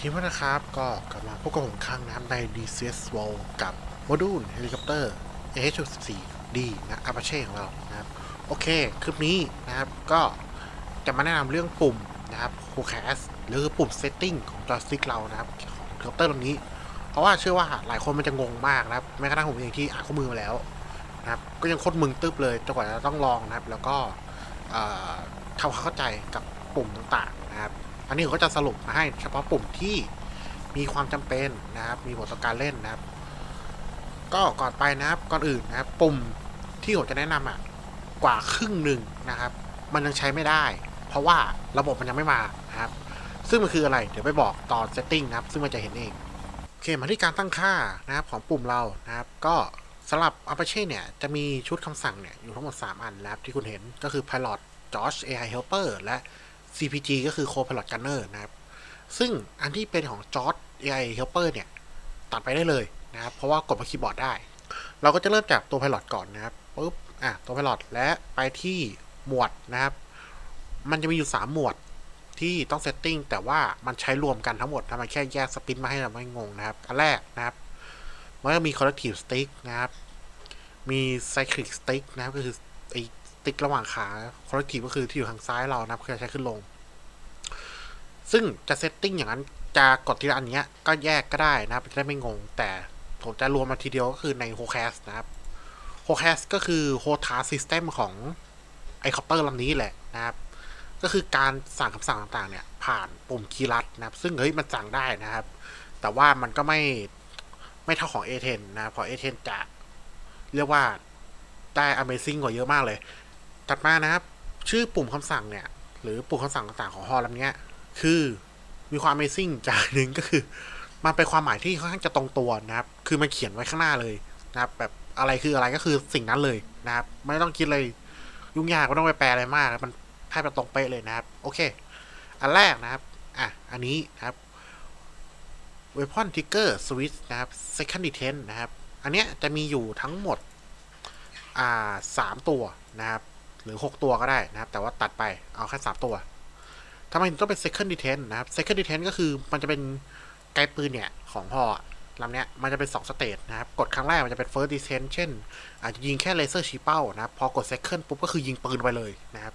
วัสดีเพื่อนะครับก็กลับมาพบกับผมครั้งนะครับใน DCS World กับโมดูลเฮลิคอปเตอร์ AH-14D นะ Apache ของเรานะครับ โอเค คลิปนี้นะครับก็จะมาแนะนำเรื่องปุ่มนะครับ h o c a s หรือปุ่ม Setting ของจอยสติ๊กเรานะครับของเฮลิคอปเตอร์ลำนี้ เพราะว่าเชื่อว่าหลายคนมันจะงงมากนะครับแม้กระทั่งผมเองที่อ่านข้อมือมาแล้วนะครับก็ยังโคตรมึงตึ๊บเลยจนกว่าจะต้องลองนะครับ แล้วก็ทำความเข้าใจกับปุ่มต่าง อันนี้ผมก็จะสรุปมาให้เฉพาะปุ่มที่มีความจำเป็นนะครับ มีบทต่อการเล่นนะครับ ก็ก่อนไปนะครับ ก่อนอื่นนะครับ ปุ่มที่ผมจะแนะนำอะ กว่าครึ่งหนึ่งนะครับ มันยังใช้ไม่ได้ เพราะว่าระบบมันยังไม่มานะครับ ซึ่งมันคืออะไร เดี๋ยวไปบอกตอน setting นะครับ ซึ่งมันจะเห็นเอง โอเค มาที่การตั้งค่านะครับของปุ่มเรานะครับ ก็สำหรับ Apache เนี่ย จะมีชุดคำสั่งเนี่ย อยู่ทั้งหมด 3 อันนะครับที่คุณเห็นก็คือ Pilot George AI Helper และ CPG ก็คือ Co-Pilot Gunner นะครับ ซึ่งอันที่เป็นของ George AI Helper เนี่ย ตัดไปได้เลยนะครับ เพราะว่ากดบนคีย์บอร์ดได้ เราก็จะเริ่มจากตัว Pilot ก่อนนะครับปุ๊บอะตัว Pilot และไปที่หมวดนะครับ มันจะมีอยู่ 3 หมวดที่ต้องเซตติ้งแต่ว่ามันใช้รวมกันทั้งหมดนะมันแค่แยกสปินมาให้เราไม่งงนะครับ อันแรกนะครับ มันก็มี collective stick นะครับ มี cyclic stick นะครับก็คือไอ ติ๊กระหว่างขา collective ก็คือที่อยู่ทางซ้ายเรานะครับคือใช้ขึ้นลง ซึ่งจะเซตติ้งอย่างนั้นจะกดทีละอันเนี้ยก็แยกก็ได้นะครับจะได้ไม่งง แต่ผมจะรวมมาทีเดียวก็คือใน h o c a s นะครับ h o c a s ก็คือ h o t a System ของไอคอปเตอร์ลำนี้แหละนะครับ ก็คือการสั่งคำสั่งต่างๆเนี่ย ผ่านปุ่มคีย์ลัดนะครับ ซึ่งเฮ้ยมันสั่งได้นะครับ แต่ว่ามันก็ไม่ไม่เท่าของ A10 นะ เพราะ A10 จะเรียกว่าได้ Amazing กว่าเยอะมากเลย ถัดมานะครับ ชื่อปุ่มคำสั่งเนี่ย หรือปุ่มคำสั่งต่างๆของฮอลำเนี้ย คือมีความ Amazing จากหนึ่งก็คือ มันเป็นความหมายที่ค่อนข้างจะตรงตัวนะครับ คือมันเขียนไว้ข้างหน้าเลยนะครับ แบบอะไรคืออะไรก็คือสิ่งนั้นเลยนะครับ ไม่ต้องคิดเลยยุ่งยากไม่ต้องไปแปลอะไรมากมันให้มันตรงเป๊ะเลยนะครับ โอเค อันแรกนะครับ อะ อันนี้นะครับ Weapon Trigger Switch นะครับ Second Detent นะครับ อันเนี้ยจะมีอยู่ทั้งหมด อ่าสามตัวนะครับ รือ 6 ตัวก็ได้นะครับ แต่ว่าตัดไปเอาแค่ 3 ตัวทำไมถึงต้องเป็น second detent นะครับ second detent ก็คือมันจะเป็นไกลปืนเนี่ย ของพ่อลำเนี้ยมันจะเป็น 2 สเตจนะครับ กดครั้งแรกมันจะเป็น first detent เช่น อาจจะยิงแค่เลเซอร์ชี้เป้านะครับ พอกด second ปุ๊บก็คือยิงปืนไปเลยนะครับ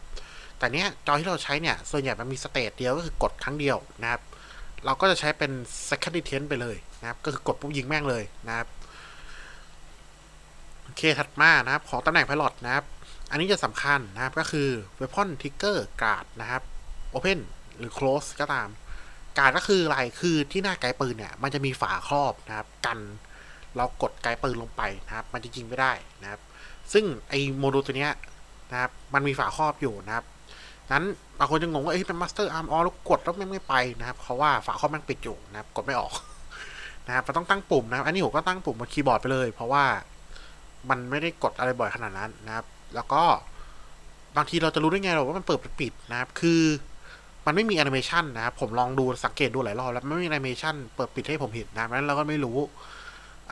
แต่เนี้ยจอที่เราใช้เนี่ยส่วนใหญ่มันมีสเตจเดียวก็คือกดครั้งเดียวนะครับ เราก็จะใช้เป็น second detent ไปเลยนะครับ ก็คือกดปุ๊บยิงแม่งเลยนะครับโอเคถัดมานะครับ ของตำแหน่ง pilot นะครับ อันนี้จะสำคัญนะครับก็คือ weapon trigger guard นะครับ open หรือ close ก็ตาม การก็คืออะไรคือที่หน้าไกลปืนเนี่ย มันจะมีฝาครอบนะครับ กันเรากดไกลปืนลงไปนะครับ มันจะยิงไม่ได้นะครับ ซึ่งไอโมดูลตัวเนี้ยนะครับ มันมีฝาครอบอยู่นะครับนั้นบางคนจะงงว่าเอ้ยเป็น master arm อ๋อแล้วกดแล้วไม่ไม่ไปนะครับเพราะว่าฝาครอบมันปิดอยู่นะครับ กดไม่ออกนะครับมันต้องตั้งปุ่มนะครับ อันนี้ผมก็ตั้งปุ่มบนคีย์บอร์ดไปเลย เพราะว่ามันไม่ได้กดอะไรบ่อยขนาดนั้นนะครับ แล้วก็บางทีเราจะรู้ได้ไงหรอว่ามันเปิดหรือปิดนะครับ คือมันไม่มีแอนิเมชันนะครับผมลองดูสังเกตดูหลายรอบแล้วไม่มีแอนิเมชันเปิดปิดให้ผมเห็นนะเพราะฉะนั้นเราก็ไม่รู้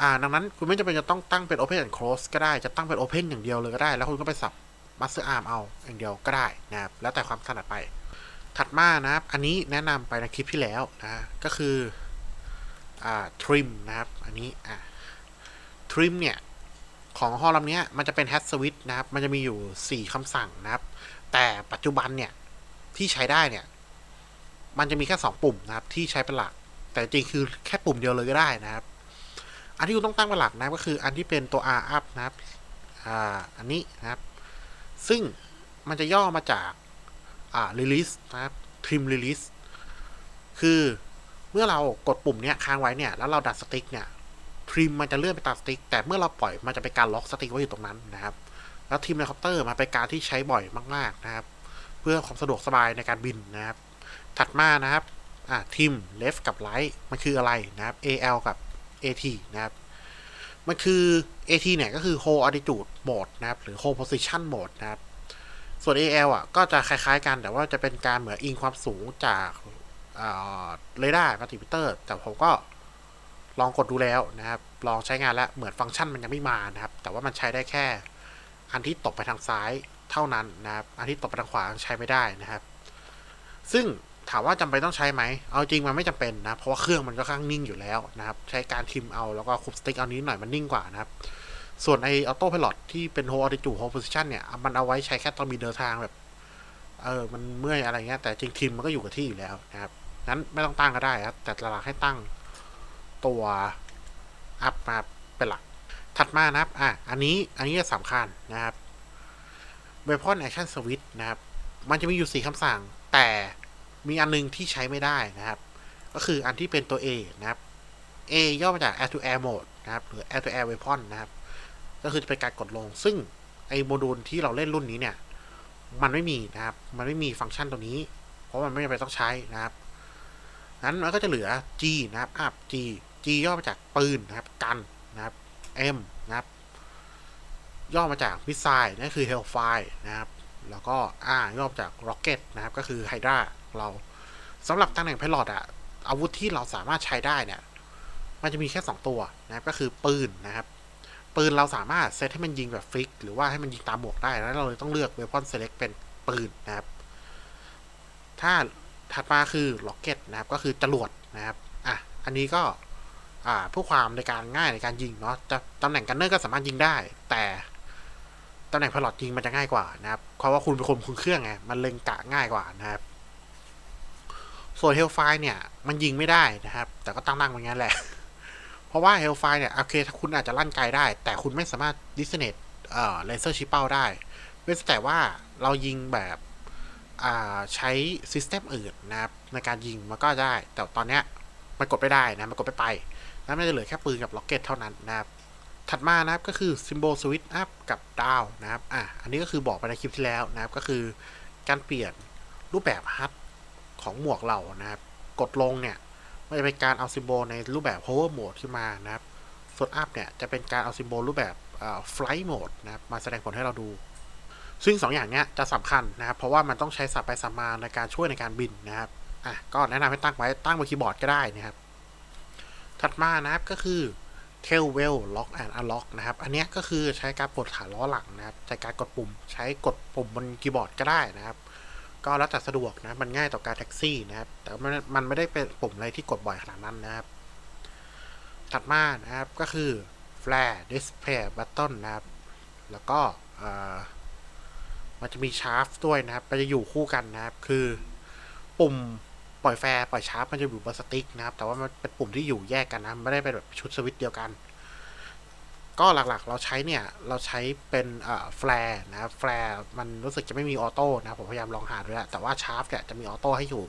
อ่า ดังนั้นคุณไม่จำเป็นจะต้องตั้งเป็น Open and Close ก็ได้จะตั้งเป็น Open อย่างเดียวเลยก็ได้ แล้วคุณก็ไปสับ Master Arm เอาอย่างเดียวก็ได้นะครับ แล้วแต่ความถนัดไป ถัดมานะครับ อันนี้แนะนำไปในคลิปที่แล้วนะ ก็คือ อ่า trim นะครับ อันนี้ อ่า trim เนี่ย ของฮอลลำเนี้ยมันจะเป็น h a t switch นะครับ มันจะมีอยู่ 4คำสั่งนะครับ แต่ปัจจุบันเนี่ย ที่ใช้ได้เนี่ย มันจะมีแค่ 2 ปุ่มนะครับ ที่ใช้เป็นหลัก แต่จริงคือแค่ปุ่มเดียวเลยก็ได้นะครับ อันที่คุณต้องตั้งเป็นหลักนะก็คืออันที่เป็นตัว R up นะครับอ่าอันนี้นะครับ ซึ่งมันจะย่อมาจากอ่า release นะครับ trim release คือเมื่อเรากดปุ่มเนี้ยค้างไว้เนี่ย แล้วเราดัดสติ๊กเนี่ย ทริมมันจะเลื่อนไปตามสติ๊กแต่เมื่อเราปล่อยมันจะเป็นการล็อกสติ๊กไว้อยู่ตรงนั้นนะครับ แล้วทีมเฮลิคอปเตอร์มันเป็นการที่ใช้บ่อยมากๆนะครับ เพื่อความสะดวกสบายในการบินนะครับ ถัดมานะครับอ่าทีม left กับ right มันคืออะไรนะครับ AL กับ AT นะครับมันคือ AT เนี่ยก็คือ hold altitude mode นะครับ หรือ hold position mode นะครับ ส่วน AL อะก็จะคล้ายๆกันแต่ว่าจะเป็นการเหมือนอิงความสูงจากเรดาร์มัลติมิเตอร์ แต่ผมก็ ลองกดดูแล้วนะครับ ลองใช้งานแล้วเหมือนฟังก์ชันมันยังไม่มานะครับ แต่ว่ามันใช้ได้แค่ อันที่ตกไปทางซ้ายเท่านั้นนะครับ อันที่ตกไปทางขวาใช้ไม่ได้นะครับ ซึ่งถามว่าจำเป็นต้องใช้ไหม เอาจริงมันไม่จำเป็นนะ เพราะว่าเครื่องมันก็ค่อนข้างนิ่งอยู่แล้วนะครับ ใช้การทิมเอาแล้วก็คุบสติ๊กเอานี้หน่อยมันนิ่งกว่านะครับ ส่วนไอออโต้พ i ล o t ที่เป็นโฮออติจูโฮลโพซิชันเนี่ย มันเอาไว้ใช้แค่ตอนมีเดินทางแบบ เออ มันเมื่อยอะไรเงี้ย แต่จริงทิมมันก็อยู่กับที่อยู่แล้วนะครับ นั้นไม่ต้องตั้งก็ได้ครับ แต่หลักให้ตั้ง ตัวอัพมาเป็นหลัก ถัดมานะครับ อะ อันนี้ อันนี้จะสำคัญนะครับ Weapon Action Switch นะครับ มันจะมีอยู่สี่คำสั่ง แต่มีอันนึงที่ใช้ไม่ได้นะครับ ก็คืออันที่เป็นตัว A นะครับ A ย่อมาจาก Air to Air Mode นะครับ หรือ Air to Air Weapon นะครับ ก็คือจะเป็นการกดลง ซึ่งไอโมดูลที่เราเล่นรุ่นนี้เนี่ย มันไม่มีนะครับ มันไม่มีฟังก์ชันตัวนี้ เพราะมันไม่จำเป็นต้องใช้นะครับ นั้นมันก็จะเหลือ G นะครับ up G G ย่อมาจากปืนนะครับ กันนะครับ M นะครับ ย่อมาจากมิสไซล์นั่นคือ Hellfire นะครับ แล้วก็ R ย่อมาจาก Rocket นะครับ ก็คือ Hydra เราสำหรับตำแหน่ง Pilot อะอาวุธที่เราสามารถใช้ได้เนี่ย มันจะมีแค่ 2 ตัวนะครับ ก็คือปืนนะครับ ปืนเราสามารถเซตให้มันยิงแบบฟิก หรือว่าให้มันยิงตามหมวกได้ แล้วเราเลยต้องเลือก Weapon Select เป็นปืนนะครับ ถ้าถัดมาคือ Rocket นะครับ ก็คือจรวดนะครับ อะ อันนี้ก็ เพื่อความในการง่ายในการยิงเนาะจะตำแหน่งกันเนอร์ก็สามารถยิงได้ แต่ตำแหน่งพลอตยิงมันจะง่ายกว่านะครับเพราะว่าคุณเป็นคนคุมเครื่องไงมันเล็งกะง่ายกว่านะครับส่วนเฮลไฟเนี่ยมันยิงไม่ได้นะครับ แต่ก็ตั้งตั้งอย่างนั้นแหละ เพราะว่าเฮลไฟเนี่ยโอเคถ้าคุณอาจจะลั่นไกลได้ แต่คุณไม่สามารถดิสเนตเอ่อเลเซอร์ชิปเป้าได้เว้นแต่ว่าเรายิงแบบอ่าใช้ซิสเต็มอื่นนะครับในการยิงมันก็ได้ แต่ตอนเนี้ยมันกดไม่ได้นะมันกดไม่ไป แล้วมันจะเหลือแค่ปืนกับล็อกเก็ตเท่านั้นนะครับ ถัดมานะครับก็คือ Symbol Switch Up กับ Down นะครับอะอันนี้ก็คือบอกไปในคลิปที่แล้วนะครับก็คือการเปลี่ยนรูปแบบฮัทของหมวกเรานะครับ กดลงเนี่ยมันจะเป็นการเอาซิมโบลในรูปแบบ Hover Mode ขึ้นมานะครับส่วน Up เนี่ยจะเป็นการเอาซิมโบลรูปแบบเอ่อ Flight Mode นะครับมาแสดงผลให้เราดู ซึ่งสองอย่างเนี้ยจะสำคัญนะครับ เพราะว่ามันต้องใช้สับไปสับมาในการช่วยในการบินนะครับอะก็แนะนำให้ตั้งไว้ตั้งบนคีย์บอร์ดก็ได้นะครับ ถัดมานะครับก็คือ Tail Well Lock and Unlock นะครับ อันนี้ก็คือใช้การปลดฐานล้อหลังนะครับใช้การกดปุ่ม ใช้กดปุ่มบนคีย์บอร์ดก็ได้นะครับ ก็แล้วแต่สะดวกนะมันง่ายต่อการแท็กซี่นะครับ แต่มันมันไม่ได้เป็นปุ่มอะไรที่กดบ่อยขนาดนั้นนะครับ ถัดมานะครับก็คือ Flare Display Button นะครับ แล้วก็มันจะมีชาร์ฟด้วยนะครับมันจะอยู่คู่กันนะครับ คือปุ่ม ปล่อยแฟร์ปล่อยชาร์ปมันจะอยู่บนสติ๊กนะครับแต่ว่ามันเป็นปุ่มที่อยู่แยกกันนะไม่ได้เป็นแบบชุดสวิตช์เดียวกัน ก็หลักๆเราใช้เนี่ยเราใช้เป็นแฟร์นะครับแฟร์มันรู้สึกจะไม่มีออโต้นะผมพยายามลองหาดูแล้วแต่ว่าชาร์ปเนี่ยจะมีออโต้ให้อยู่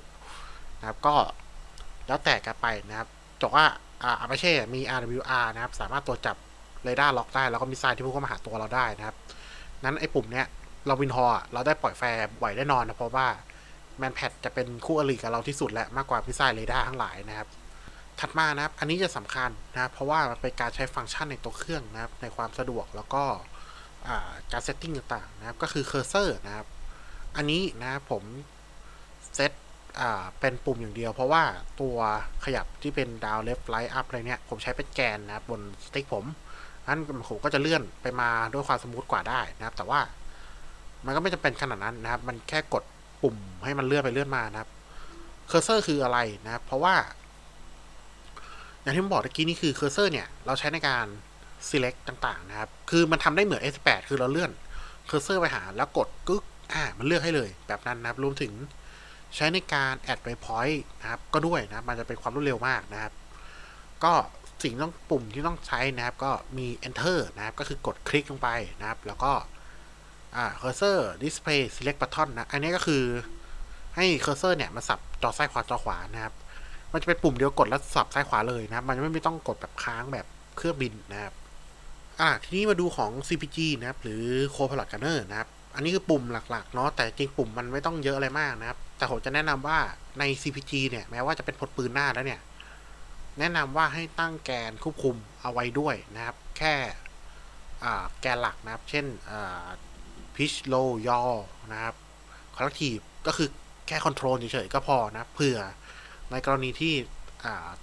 นะครับก็แล้วแต่กันไปนะครับจบว่าอ่าไม่ใช่มี RWR นะครับสามารถตรวจับเรดาร์ล็อกได้แล้วก็มิสไซล์ที่พุ่งเข้ามาหาตัวเราได้นะครับนั้นไอ้ปุ่มเนี้ยเราวินฮอเราได้ปล่อยแฟร์บ่อยแน่นอนนะเพราะว่า แมนแพดจะเป็นคู่อริกับเราที่สุดและมากกว่ามิสไซล์เรดาร์ทั้งหลายนะครับ ถัดมานะครับ อันนี้จะสำคัญนะครับ เพราะว่ามันเป็นการใช้ฟังก์ชันในตัวเครื่องนะครับ ในความสะดวกแล้วก็การเซตติ้งต่างๆนะครับ ก็คือเคอร์เซอร์นะครับ อันนี้นะครับผมเซตเป็นปุ่มอย่างเดียว เพราะว่าตัวขยับที่เป็นดาวเลฟไลท์อัพอะไรเนี่ย ผมใช้เป็นแกนนะครับบนสติ๊กผมนั้นผมก็จะเลื่อนไปมาด้วยความสมูทกว่าได้นะครับ แต่ว่ามันก็ไม่จำเป็นขนาดนั้นนะครับ มันแค่กด ปุ่มให้มันเลื่อนไปเลื่อนมานะครับ เคอร์เซอร์คืออะไรนะครับ เพราะว่า อย่างที่ผมบอกตะกี้นี่คือเคอร์เซอร์เนี่ยเราใช้ในการ select ต่างๆ นะครับ คือมันทำได้เหมือน S8 คือเราเลื่อนเคอร์เซอร์ไปหาแล้วกดกึ๊กอ่ามันเลือกให้เลยแบบนั้นนะครับ รวมถึงใช้ในการ add waypoint นะครับ ก็ด้วยนะ มันจะเป็นความรวดเร็วมากนะครับ ก็สิ่งต้องปุ่มที่ต้องใช้นะครับ ก็มี enter นะครับ ก็คือกดคลิกลงไปนะครับ แล้วก็ อ่า cursor display select button นะ อันนี้ก็คือให้เคอร์เซอร์เนี่ยมาสับจอซ้ายขวาจอขวานะครับ มันจะเป็นปุ่มเดียวกดแล้วสับซ้ายขวาเลยนะครับ มันไม่ต้องกดแบบค้างแบบเครื่องบินนะครับ อ่า ทีนี้มาดูของ CPG นะครับ หรือ Copilot Gunner นะครับ อันนี้คือปุ่มหลักๆเนาะ แต่จริงปุ่มมันไม่ต้องเยอะอะไรมากนะครับ แต่ผมจะแนะนำว่าใน CPG เนี่ยแม้ว่าจะเป็นพลปืนหน้าแล้วเนี่ย แนะนำว่าให้ตั้งแกนควบคุมเอาไว้ด้วยนะครับ แค่แกนหลักนะครับ เช่น อ่า pitch low yaw นะครับ collective ก็คือแค่คอนโทรลเฉยๆก็พอนะเผื่อในกรณีที่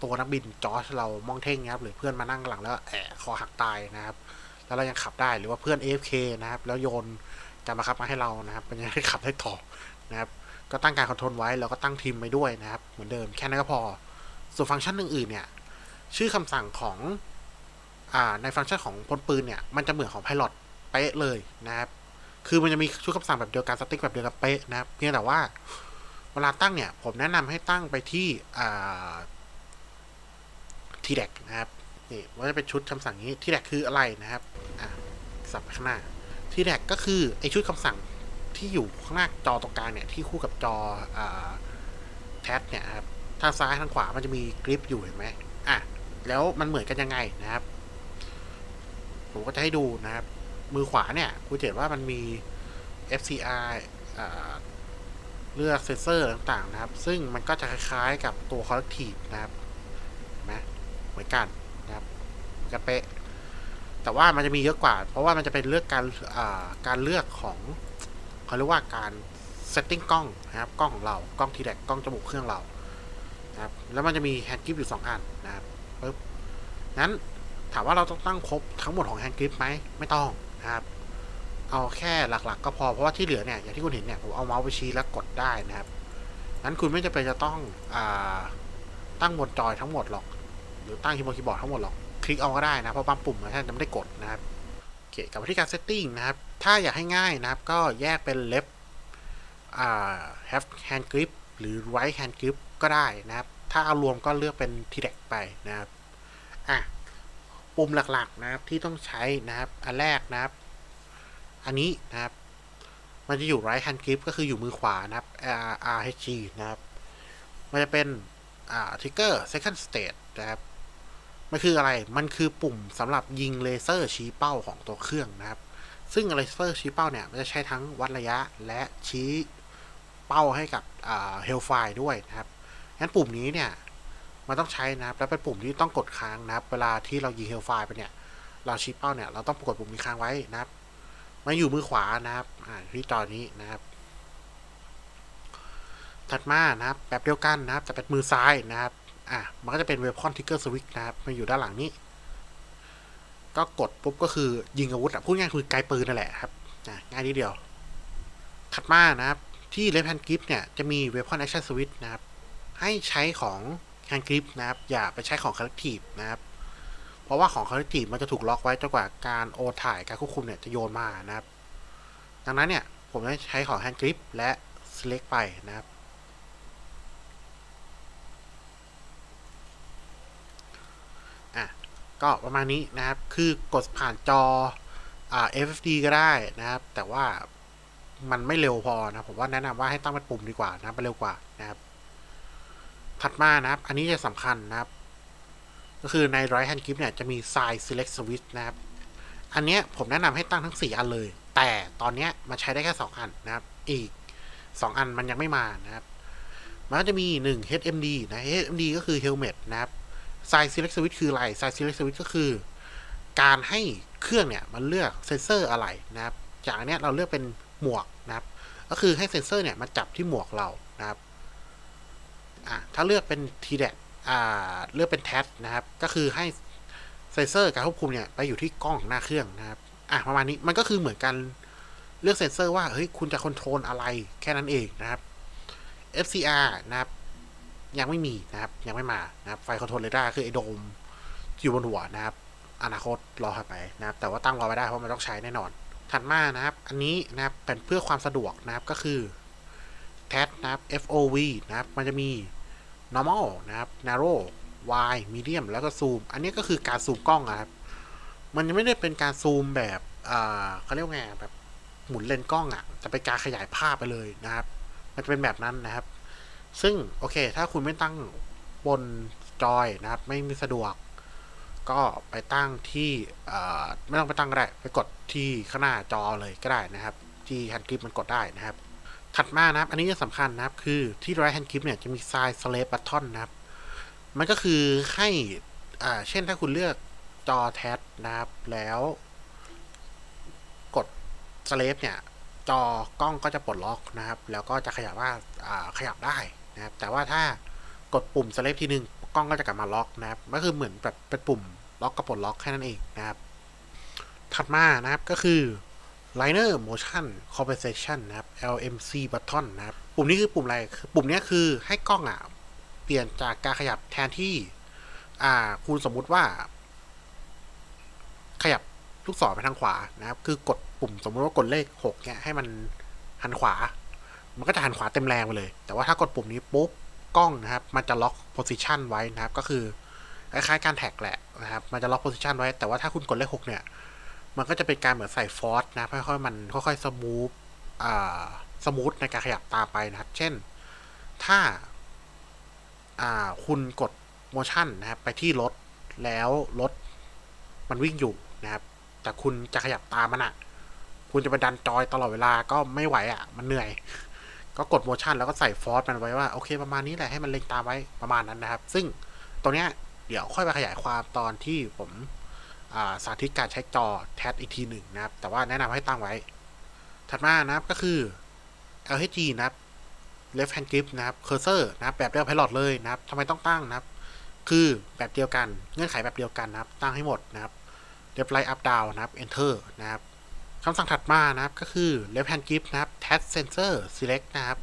ตัวนักบินจอร์จเรามองเท่งนะครับหรือเพื่อนมานั่งหลังแล้วแอะคอหักตายนะครับ แล้วเรายังขับได้หรือว่าเพื่อน AFK นะครับ แล้วโยนการบังคับมาให้เรานะครับมันยังได้ขับได้ต่อนะครับ ก็ตั้งการคอนโทรลไว้แล้วก็ตั้งทีมไว้ด้วยนะครับ เหมือนเดิมแค่นั้นก็พอ ส่วนฟังก์ชันอื่นๆเนี่ย ชื่อคำสั่งของอในฟังก์ชันของพลปืนเนี่ยมันจะเหมือนของ Pilot เป๊ะเลยนะครับ คือมันจะมีชุดคำสั่งแบบเดียวกันสติ๊กแบบเดียวกันเป๊ะนะครับเพียงแต่ว่าเวลาตั้งเนี่ย ผมแนะนำให้ตั้งไปที่ทีแดกนะครับนี่ว่าจะเป็นชุดคำสั่งนี้ทีแดกคืออะไรนะครับอะสับข้างหน้าทีแดกก็คือไอชุดคำสั่งที่อยู่ข้างหน้าจอตรงกลางเนี่ยที่คู่กับจอแท็บเนี่ยครับทางซ้ายทางขวามันจะมีกริปอยู่เห็นไหมอะแล้วมันเหมือนกันยังไงนะครับ ผมก็จะให้ดูนะครับ มือขวาเนี่ยคุณเห็นว่ามันมี FCR เลือกเซนเซอร์ต่างๆนะครับ ซึ่งมันก็จะคล้ายๆกับตัว Collective นะครับเห็นไหมเหมือนกันนะครับกันเป๊ะ แต่ว่ามันจะมีเยอะกว่า เพราะว่ามันจะเป็นเลือกการการเลือกของเขาเรียกว่าการ setting กล้องนะครับกล้องของเรากล้องทีแดกกล้องจมูกเครื่องเรานะครับแล้วมันจะมีแฮนด์กริปอยู่สองอันนะครับปึ๊บนั้นถามว่าเราต้องตั้งครบทั้งหมดของแฮนด์กริปไหมไม่ต้อง นะครับ เอาแค่หลักๆ ก็พอเพราะว่าที่เหลือเนี่ยอย่างที่คุณเห็นเนี่ยผมเอาเมาส์ไปชี้แล้วกดได้นะครับนั้นคุณไม่จำเป็นจะต้องอตั้งบนจอยทั้งหมดหรอก หรือตั้งคีย์บอร์ดคีย์บอร์ดทั้งหมดหรอก คลิกเอาก็ได้นะเพราะบางปุ่มมันแทบจะไม่ได้กดนะครับโอเคกลับมาที่การเซตติ้งนะครับ ถ้าอยากให้ง่ายนะครับ ก็แยกเป็น left อ่า have hand grip หรือ right hand grip ก็ได้นะครับ ถ้าเอารวมก็เลือกเป็น t d e c ไปนะครับอะ ปุ่มหลักๆนะครับที่ต้องใช้นะครับ อันแรกนะครับ อันนี้นะครับ มันจะอยู่ right hand grip ก็คืออยู่มือขวานะครับ R R H G นะครับ มันจะเป็นอ่า trigger second stage นะครับ มันคืออะไร มันคือปุ่มสำหรับยิงเลเซอร์ชี้เป้าของตัวเครื่องนะครับ ซึ่งเลเซอร์ชี้เป้าเนี่ย มันจะใช้ทั้งวัดระยะและชี้เป้าให้กับเฮลไฟด้วยนะครับ งั้นปุ่มนี้เนี่ย มันต้องใช้นะครับ แล้วเป็นปุ่มที่ต้องกดค้างนะครับ เวลาที่เรายิงเฮลไฟไปเนี่ย เราชี้เป้าเนี่ย เราต้องกดปุ่มนี้ค้างไว้นะครับมันอยู่มือขวานะครับ อ่าที่จอนี้นะครับ ถัดมานะครับ แบบเดียวกันนะครับ แต่เป็นมือซ้ายนะครับ อะมันก็จะเป็นเวพอนทิกเกอร์สวิตนะครับมันอยู่ด้านหลังนี้ ก็กดปุ๊บก็คือยิงอาวุธอะ พูดง่ายคือไกลปืนนั่นแหละครับอะง่ายนิดเดียว ถัดมานะครับ ที่ left hand grip เนี่ย จะมี weapon action switch นะครับ ให้ใช้ของ hand grip นะครับ อย่าไปใช้ของ collective นะครับ เพราะว่าของ collective มันจะถูกล็อกไว้จนกว่าการโอถ่ายการควบคุมเนี่ยจะโยนมานะครับ ดังนั้นเนี่ยผมจะใช้ของ hand grip และ select ไปนะครับ อะ ก็ประมาณนี้นะครับ คือกดผ่านจออ่า FFD ก็ได้นะครับ แต่ว่ามันไม่เร็วพอนะ ผมว่าแนะนำว่าให้ตั้งเป็นปุ่มดีกว่านะไปเร็วกว่านะครับ ถัดมานะครับ อันนี้จะสำคัญนะครับ ก็คือใน right hand grip เนี่ยจะมี side select switch นะครับ อันเนี้ยผมแนะนำให้ตั้งทั้ง 4 อันเลย แต่ตอนเนี้ยมันใช้ได้แค่ 2 อันนะครับ อีก 2 อันมันยังไม่มานะครับ มันก็จะมี 1 HMD นะ HMD ก็คือ helmet นะครับ side select switch คืออะไร side select switch ก็คือ การให้เครื่องเนี่ยมันเลือกเซนเซอร์อะไรนะครับ จากอันเนี้ยเราเลือกเป็นหมวกนะครับ ก็คือให้เซนเซอร์เนี่ยมันจับที่หมวกเรานะครับ อะถ้าเลือกเป็น t d a c อ่าเลือกเป็นแท็นะครับ ก็คือให้เซนเซอร์การควบคุมเนี่ยไปอยู่ที่กล้องหน้าเครื่องนะครับอะประมาณนี้มันก็คือเหมือนกันเลือกเซนเซอร์ว่าเฮ้ยคุณจะคอนโทรลอะไรแค่นั้นเองนะครับ FCR นะครับ ยังไม่มีนะครับ ยังไม่มานะครับ ไฟคอนโทรลเรดาร์คือไอโดมอยู่บนหัวนะครับ อนาคตรอไปนะครับ แต่ว่าตั้งรอไว้ได้เพราะมันต้องใช้แน่นอน ถัดมานะครับ อันนี้นะครับเป็นเพื่อความสะดวกนะครับก็คือ TAT นะครับ FOV นะครับ มันจะมี normal นะครับ narrow wide medium แล้วก็ zoom อันนี้ก็คือการซูมกล้องนะครับ มันยังไม่ได้เป็นการซูมแบบเขาเรียกไงแบบหมุนเลนกล้องอะ่ะจะเป็นการขยายภาพไปเลยนะครับ มันจะเป็นแบบนั้นนะครับ ซึ่งโอเค ถ้าคุณไม่ตั้งบนจอยนะครับ ไม่มีสะดวก ก็ไปตั้งที่ไม่ต้องไปตั้งก็ได้ไปกดที่ข้างหน้าจอเลยก็ได้นะครับ ที่แฮนด์กริปมันกดได้นะครับ ถัดมานะครับ อันนี้จะสำคัญนะครับ คือที่ right hand grip เนี่ยจะมี side select button นะครับ มันก็คือให้อ่าเช่นถ้าคุณเลือกจอแท็บนะครับ แล้วกด select เนี่ย จอกล้องก็จะปลดล็อกนะครับ แล้วก็จะขยับว่าอ่าขยับได้นะครับ แต่ว่าถ้ากดปุ่ม select ทีนึงกล้องก็จะกลับมาล็อกนะครับ ก็คือเหมือนแบบเป็นปุ่มล็อกกับปลดล็อกแค่นั้นเองนะครับ ถัดมานะครับก็คือ liner motion compensation นะครับ LMC button นะครับ ปุ่มนี้คือปุ่มอะไร ปุ่มนี้คือให้กล้องอะ เปลี่ยนจากการขยับแทนที่ อ่า คุณสมมุติว่า ขยับลูกศรไปทางขวานะครับ คือกดปุ่มสมมติว่ากดเลขหกเนี่ยให้มันหันขวา มันก็จะหันขวาเต็มแรงไปเลย แต่ว่าถ้ากดปุ่มนี้ปุ๊บกล้องนะครับ มันจะล็อกโพซิชันไว้นะครับ ก็คือคล้ายๆการแท็กแหละนะครับ มันจะล็อกโพซิชันไว้ แต่ว่าถ้าคุณกดเลขหกเนี่ย มันก็จะเป็นการเหมือนใส่ฟอสนะค่อยๆมันค่อยๆสมูทสมูทในการขยับตาไปนะครับ เช่น ถ้าาคุณกดโมชั่นนะครับ ไปที่รถแล้วรถมันวิ่งอยู่นะครับ แต่คุณจะขยับตามมันอะคุณจะไปดันจอยตลอดเวลาก็ไม่ไหวอะมันเหนื่อย ก็กดโมชั่นแล้วก็ใส่ฟอสมันไว้ว่า โอเค ประมาณนี้แหละให้มันเล็งตามไว้ประมาณนั้นนะครับ ซึ่งตรงเนี้ยเดี๋ยวค่อยไปขยายความตอนที่ผม สาธิตการใช้จอแทสอีกทีหนึ่งนะครับ แต่ว่าแนะนำให้ตั้งไว้ ถัดมานะครับก็คือ LHG นะครับ left hand grip นะครับ cursor นะครับ แบบเดียวกับ pilot เลยนะครับทำไมต้องตั้งนะครับ คือแบบเดียวกัน เงื่อนไขแบบเดียวกันนะครับ ตั้งให้หมดนะครับ left right up down นะครับ enter นะครับคำสั่งถัดมานะครับก็คือ left hand grip นะครับ test sensor select นะครับ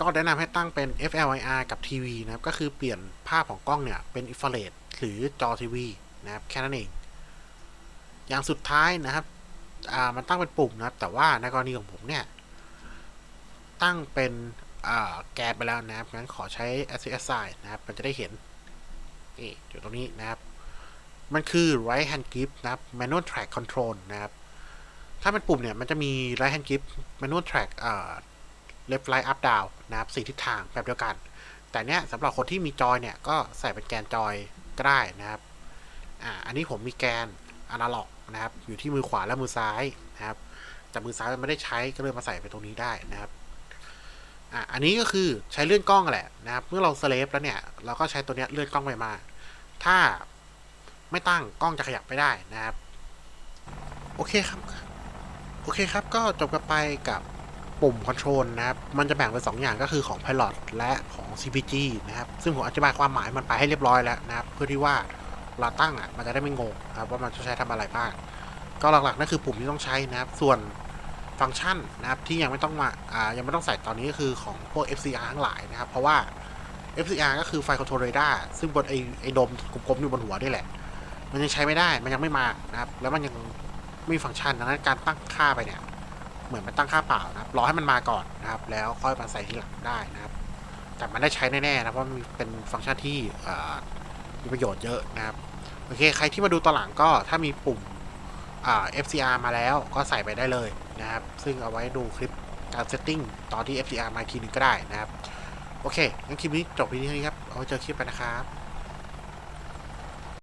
ก็แนะนำให้ตั้งเป็น FLIR กับ TV นะครับ ก็คือเปลี่ยนภาพของกล้องเนี่ยเป็น infrared หรือจอทีวีนะครับ แค่นั้นเอง อย่างสุดท้ายนะครับอ่ามันตั้งเป็นปุ่มนะครับ แต่ว่าในกรณีของผมเนี่ย ตั้งเป็นแกนไปแล้วนะครับงั้นขอใช้ assign นะครับ มันจะได้เห็นนี่อยู่ตรงนี้นะครับ มันคือ right hand grip นะครับ manual track control นะครับ ถ้าเป็นปุ่มเนี่ย มันจะมี right hand grip manual track อ่า left right up down นะครับสี่ทิศทางแบบเดียวกัน แต่เนี้ยสำหรับคนที่มีจอยเนี่ย ก็ใส่เป็นแกนจอยก็ได้นะครับ อ่า อันนี้ผมมีแกนอนาล็อก นะครับ อยู่ที่มือขวาและมือซ้ายนะครับ แต่มือซ้ายมันไม่ได้ใช้ก็เลยมาใส่ไปตรงนี้ได้นะครับอ่าอันนี้ก็คือใช้เลื่อนกล้องแหละนะครับ เมื่อเราสเลฟแล้วเนี่ย เราก็ใช้ตัวเนี้ยเลื่อนกล้องไปมา ถ้าไม่ตั้งกล้องจะขยับไม่ได้นะครับ โอเคครับ โอเคครับ ก็จบกันไปกับปุ่มคอนโทรลนะครับ มันจะแบ่งเป็น2อย่างก็คือของ Pilot และของ CPG นะครับ ซึ่งผมอธิบายความหมายมันไปให้เรียบร้อยแล้วนะครับ เพื่อที่ว่า ลาตั้งอะมันจะได้ไม่งงนะครับว่ามันจะใช้ทำอะไรบ้าง ก็หลักๆนั่นคือปุ่มที่ต้องใช้นะครับ ส่วนฟังก์ชันนะครับที่ยังไม่ต้องมาอ่ายังไม่ต้องใส่ตอนนี้ก็คือของพวก FCR ทั้งหลายนะครับ เพราะว่า FCR ก็คือไฟคอนโทรลเรดาร์ซึ่งบนไอไอโดมกลมๆอยู่บนหัวนี่แหละ มันยังใช้ไม่ได้มันยังไม่มานะครับ แล้วมันยังไม่มีฟังก์ชันดังนั้นการตั้งค่าไปเนี่ย เหมือนมันตั้งค่าเปล่านะครับรอให้มันมาก่อนนะครับ แล้วค่อยมาใส่ทีหลังได้นะครับ แต่มันได้ใช้แน่ๆนะเพราะมันเป็นฟังก์ชันที่มีประโยชน์เยอะนะครับ โอเค ใครที่มาดูตอนหลังก็ถ้ามีปุ่มอ่า FCR มาแล้วก็ใส่ไปได้เลยนะครับ ซึ่งเอาไว้ดูคลิปการเซตติ้งตอนที่ FCR มาทีหนึงก็ได้นะครับ โอเคงั้นคลิปนี้จบที่นี้ครับ เอาไว้เจอคลิปไปนะครับ